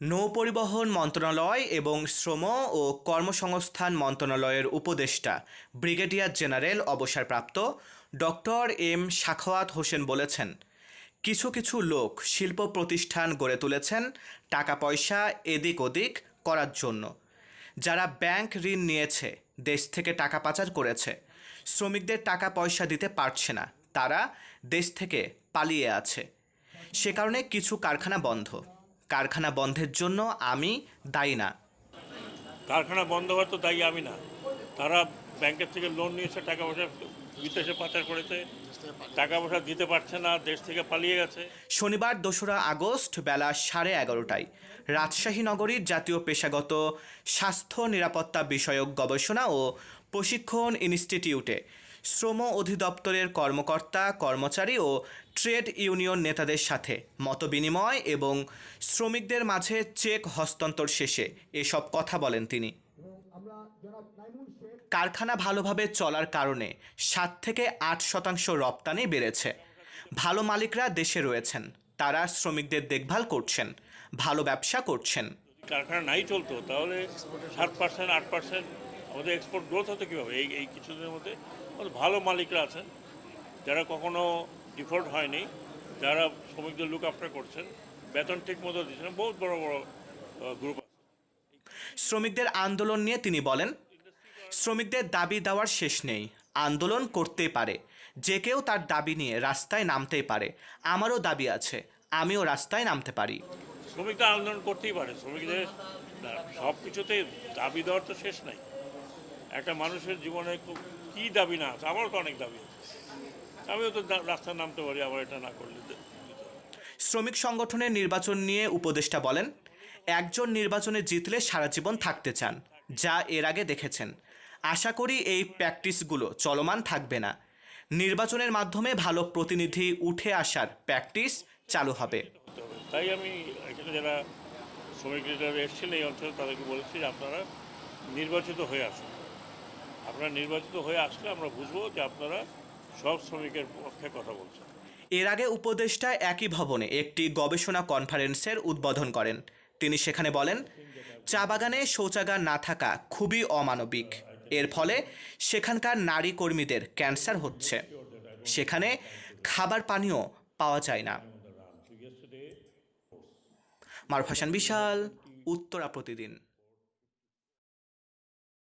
নৌপরিবহন মন্ত্রণালয় এবং শ্রম ও কর্মসংস্থান মন্ত্রণালয়ের উপদেষ্টা, ব্রিগেডিয়ার জেনারেল অবসরপ্রাপ্ত ডক্টর এম সাখাওয়াত হোসেন বলেছেন, কিছু কিছু লোক শিল্প প্রতিষ্ঠান গড়ে তুলেছেন টাকা পয়সা এদিক ওদিক করার জন্য। যারা ব্যাংক ঋণ নিয়েছে, দেশ থেকে টাকা পাচার করেছে, শ্রমিকদের টাকা পয়সা দিতে পারছে না, তারা দেশ থেকে পালিয়ে আছে। সে কারণে কিছু কারখানা বন্ধ। কারখানা বন্ধের জন্য আমি দায়ী না। কারখানা বন্ধ হওয়ার তো দায়ী আমি না। তারা ব্যাংকের থেকে লোন নিয়েছে টাকা পয়সা বিদেশে পাচার করেছে। টাকা পয়সা দিতে পারছে না দেশ থেকে পালিয়ে গেছে। শনিবার দোসরা আগস্ট বেলা সাড়ে এগারোটায় রাজশাহী নগরীর জাতীয় পেশাগত স্বাস্থ্য নিরাপত্তা বিষয়ক গবেষণা ও প্রশিক্ষণ ইনস্টিটিউটে শ্রম অধিদপ্তরের কর্মকর্তা, কর্মচারী ও ট্রেড ইউনিয়ন নেতাদের সাথে মতবিনিময় এবং শ্রমিকদের মাঝে চেক হস্তান্তর শেষে এসব কথা বলেন তিনি। কারখানা ভালোভাবে চলার কারণে সাত থেকে আট শতাংশ রপ্তানি বেড়েছে। ভালো মালিকরা দেশে রয়েছেন, তারা শ্রমিকদের দেখভাল করছেন, ভালো ব্যবসা করছেন। কারখানা নাই চলতো, তাহলে সাত পার্সেন্ট আট পার্সেন্ট আমাদের এক্সপোর্ট গ্রোথ হতো কীভাবে? এই এই কিছুদিনের মধ্যে আমাদের ভালো মালিকরা আছেন। যারা কখনো ডিফল্ট হয়নি যারা শ্রমিকদের লুক আফটার করছেন বেতন ঠিক মতো দিচ্ছেন বহুত বড় বড় গ্রুপ আছে। শ্রমিকদের আন্দোলন নিয়ে তিনি বলেন শ্রমিকদের দাবি দেওয়ার শেষ নেই। আন্দোলন করতেই পারে। যে কেউ তার দাবি নিয়ে রাস্তায় নামতেই পারে। আমারও দাবি আছে। আমিও রাস্তায় নামতে পারি। শ্রমিকরা আন্দোলন করতেই পারে। শ্রমিকদের সব কিছুতে দাবি দেওয়ার তো শেষ নাই। একটা মানুষের জীবনে খুব কী দাবি না আছে? আমারও তো অনেক দাবি আছে। আমিও তো রাস্তায় নামতে পারি আবার এটা না করলে শ্রমিক সংগঠনের নির্বাচন নিয়ে উপদেষ্টা বলেন একজন নির্বাচনে জিতলে সারা জীবন থাকতে চান যা এর আগে দেখেছেন। আশা করি এই প্র্যাকটিসগুলো চলমান থাকবে না। নির্বাচনের মাধ্যমে ভালো প্রতিনিধি উঠে আসার প্র্যাকটিস চালু হবে। তাই আমি এখানে যারা শ্রমিক লিডার এসেছেন এই অঞ্চলে তাদেরকে বলেছি যে আপনারা নির্বাচিত হয়ে আসুন। আপনারা নির্বাচিত হয়ে আসলে আমরা বুঝব যে আপনারা সব শ্রমিকের পক্ষে কথা বলছেন। এর আগে উপদেষ্টা একই ভবনে একটি গবেষণা কনফারেন্সের উদ্বোধন করেন। তিনি সেখানে বলেন, চা বাগানে শৌচাগার না থাকা খুবই অমানবিক। এর ফলে সেখানকার নারী কর্মীদের ক্যান্সার হচ্ছে। সেখানে খাবার পানীয় পাওয়া যায় না। মারুফ হাসান, বিশাল, উত্তরা প্রতিদিন।